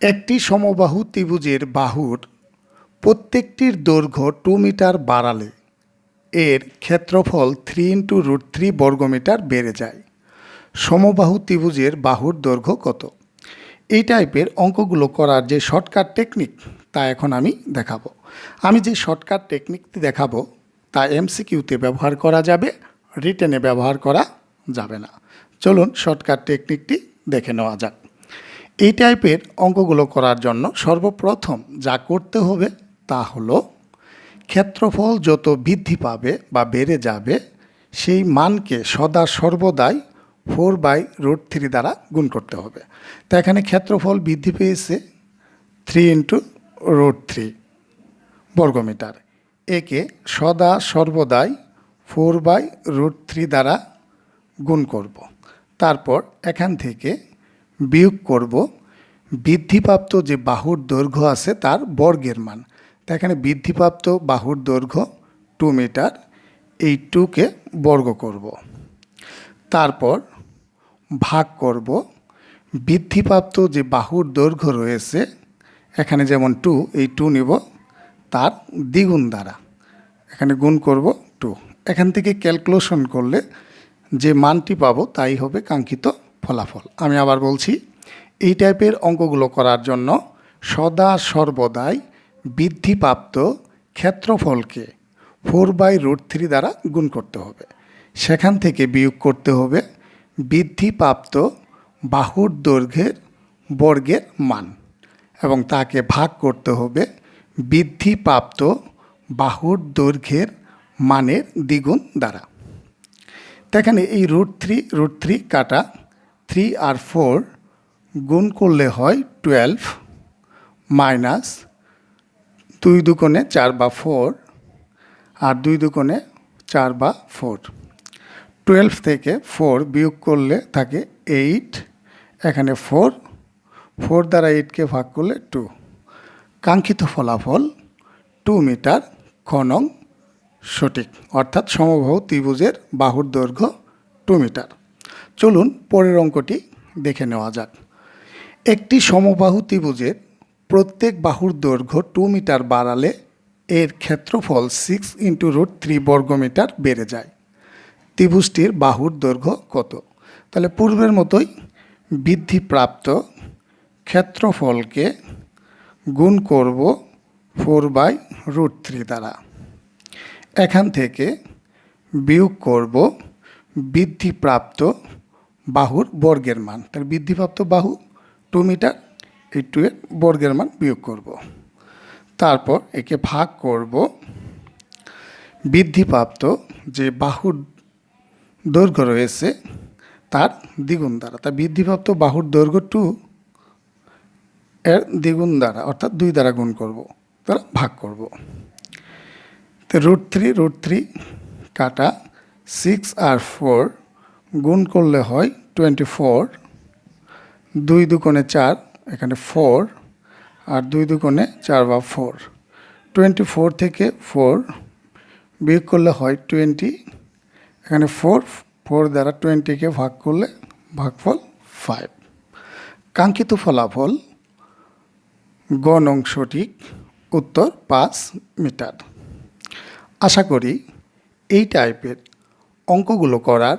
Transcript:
একটি সমবাহু ত্রিভুজের বাহুর প্রত্যেকটির দৈর্ঘ্য টু মিটার বাড়ালে এর ক্ষেত্রফল থ্রি ইন্টু রুট থ্রি বর্গমিটার বেড়ে যায়। সমবাহু ত্রিভুজের বাহুর দৈর্ঘ্য কত? এই টাইপের অঙ্কগুলো করার যে শর্টকাট টেকনিক তা এখন আমি দেখাবো। আমি যে শর্টকাট টেকনিকটি দেখাবো, তা এমসিকিউতে ব্যবহার করা যাবে রিটেনে ব্যবহার করা যাবে না। চলুন শর্টকাট টেকনিকটি দেখে নেওয়া যাক। এই টাইপের অঙ্কগুলো করার জন্য সর্বপ্রথম যা করতে হবে তা হলো ক্ষেত্রফল যত বৃদ্ধি পাবে বা বেড়ে যাবে, সেই মানকে সদা সর্বদাই ফোর বাই রুট থ্রি দ্বারা গুণ করতে হবে। তো এখানে ক্ষেত্রফল বৃদ্ধি পেয়েছে থ্রি ইন্টু রুট থ্রি বর্গমিটার। একে সদা সর্বদাই ফোর বাই রুট থ্রি দ্বারা গুণ করব। তারপর এখান থেকে বিয়োগ করব, বৃদ্ধিপ্রাপ্ত যে বাহুর দৈর্ঘ্য আছে তার বর্গের মান। তা এখানে বৃদ্ধিপ্রাপ্ত বাহুর দৈর্ঘ্য টু মিটার এই টুকে বর্গ করব। তারপর ভাগ করব, বৃদ্ধিপ্রাপ্ত যে বাহুর দৈর্ঘ্য রয়েছে, এখানে যেমন টু এই টু নিব, তার দ্বিগুণ দ্বারা। এখানে গুণ করব টু এখান থেকে ক্যালকুলেশন করলে যে মানটি পাবো তাই হবে কাঙ্ক্ষিত ফলাফল। আমি আবার বলছি, এই টাইপের অঙ্কগুলো করার জন্য সদা সর্বদাই বৃদ্ধিপ্রাপ্ত ক্ষেত্রফলকে ফোর বাই রুট থ্রি দ্বারা গুণ করতে হবে। সেখান থেকে বিয়োগ করতে হবে বৃদ্ধিপ্রাপ্ত বাহুর দৈর্ঘ্যের বর্গের মান এবং তাকে ভাগ করতে হবে বৃদ্ধিপ্রাপ্ত বাহুর দৈর্ঘ্যের মানের দ্বিগুণ দ্বারা। এখানে এই রুট থ্রি রুট থ্রি কাটা থ্রি আর ফোর গুণ করলে হয় টুয়েলভ মাইনাস দুই দুকোণে চার বা ফোর আর দুই দুকোণে চার বা ফোর। টুয়েলভ থেকে ফোর বিয়োগ করলে থাকে এইট, এখানে ফোর ফোর দ্বারা এইটকে ভাগ করলে টু। কাঙ্ক্ষিত ফলাফল টু মিটার খনং সঠিক, অর্থাৎ সমবাহু ত্রিভুজের বাহুর দৈর্ঘ্য টু মিটার। চলুন পরের অঙ্কটি দেখে নেওয়া যাক। একটি সমবাহু ত্রিভুজের প্রত্যেক বাহুর দৈর্ঘ্য টু মিটার বাড়ালে এর ক্ষেত্রফল সিক্স ইন্টু রুট থ্রি বর্গমিটার বেড়ে যায়। ত্রিভুজটির বাহুর দৈর্ঘ্য কত? তাহলে পূর্বের মতোই বৃদ্ধিপ্রাপ্ত ক্ষেত্রফলকে গুণ করব ফোর বাই রুট থ্রি দ্বারা। এখান থেকে বিয়োগ করব বৃদ্ধিপ্রাপ্ত বাহুর বর্গের মান। তার বৃদ্ধিপ্রাপ্ত বাহু টু মিটার এই টু এর বর্গের মান বিয়োগ করব। তারপর একে ভাগ করব। বৃদ্ধিপ্রাপ্ত যে বাহুর দৈর্ঘ্য রয়েছে, তার দ্বিগুণ দ্বারা। তা বৃদ্ধিপ্রাপ্ত বাহুর দৈর্ঘ্য টু এর দ্বিগুণ দ্বারা, অর্থাৎ দুই দ্বারা গুণ করব। তারা ভাগ করব। তো রুট থ্রি রুট থ্রি কাটা সিক্স আর ফোর গুণ করলে হয় টোয়েন্টি ফোর দুই দুকোণে চার, এখানে ফোর আর দুই দুকোণে চার বা ফোর টোয়েন্টি ফোর থেকে ফোর বিয়োগ করলে হয় টোয়েন্টি এখানে ফোর ফোর দ্বারা টোয়েন্টিকে ভাগ করলে ভাগফল ফাইভ কাঙ্ক্ষিত ফলাফল গ নং সঠিক উত্তর পাঁচ মিটার। আশা করি এই টাইপের অঙ্কগুলো করার